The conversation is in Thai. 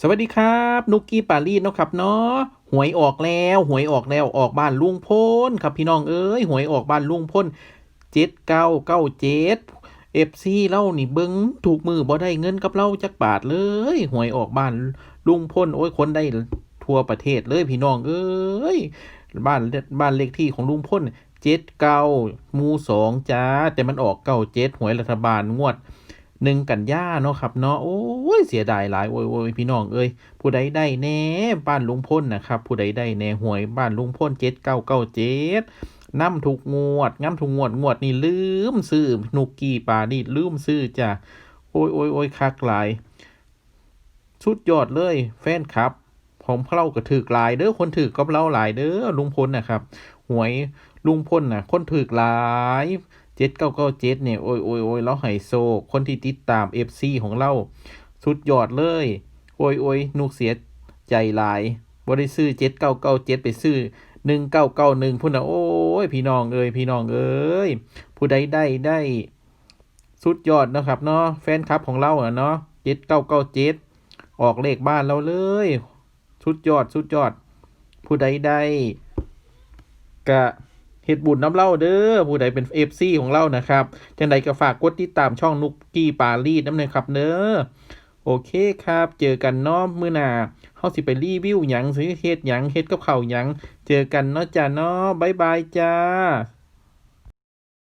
สวัสดีครับ นุกกี้ปารีสนะครับเนาะหวยออกแล้วหวยออกแล้วออกบ้านลุงพลครับพี่น้องเอ้ยหวยออกบ้านลุงพลเจ็ดเก้าเก้าเจ็ดเอฟซีเล่านี่เบิงถูกมือบ่ได้เงินกับเราจักบาทเลย หวยออกบ้านลุงพลโอ้ยคนได้ทั่วประเทศเลยพี่น้องเอ้ยบ้านบ้านเลขที่ของลุงพลเจ็ดเก้ามูสองจ้าแต่มันออกเก้าเจ็ดหวยรัฐบาลงวด หนึ่งกันยาเนาะครับเนาะโอ้ยเสียดายหลายโอ้ยโอ้ยพี่น้องเอ้ยผู้ใดได้แน่บ้านลุงพ่นนะครับผู้ใดได้แน่หวยบ้านลุงพ่นเจ็ดเก้าเก้าเจ็ดน้ำถูกงวดง้ำถูกงวดงวดนี่ลืมซื้อนุกกี้ปลานี่ลืมซื้อจ้ะโอ้ยโอ้ยโอ้ยคักหลายสุดยอดเลยแฟนครับผมเราก็ถือหลายเด้อคนถือกับเราหลายเด้อลุงพลนะครับหวยลุงพลน่ะ คนถือหลาย เจ็ดเก้าเก้าเจ็ดเนี่ยโอ้ยโอ้ยโอ้ยเราไฮโซ คนที่ติดตามเอฟซีของเราสุดยอดเลย โอ้ยโอ้ยนุกเสียใจหลายบ่ได้ซื้อเจ็ดเก้าเก้าเจ็ดไปซื้อหนึ่งเก้าเก้าหนึ่งพุ่นน่ะโอ้ยพี่น้องเอ้ยพี่น้องเอ้ยผู้ใดได้ได้สุดยอดนะครับเนาะแฟนคลับของเราเนาะเจ็ดเก้าเก้าเจ็ดออกเลขบ้านเราเลย สุดยอดสุดยอด ผู้ใดได้กะ เฮ็ดบุญน้ำเล่าเด้อผู้ใดเป็นเอฟซีของเรานะครับจังใดก็ฝากกดติดตามช่องนุกกี้ปารีสน้ำเนยครับเด้อโอเคครับ เจอกันเนาะมื้อหน้าเฮาสิไปรีวิวหยังสิเฮ็ดหยังเฮ็ดกับข้าวหยัง เจอกันเนาะจ้าเนาะบ๊ายบายจ้า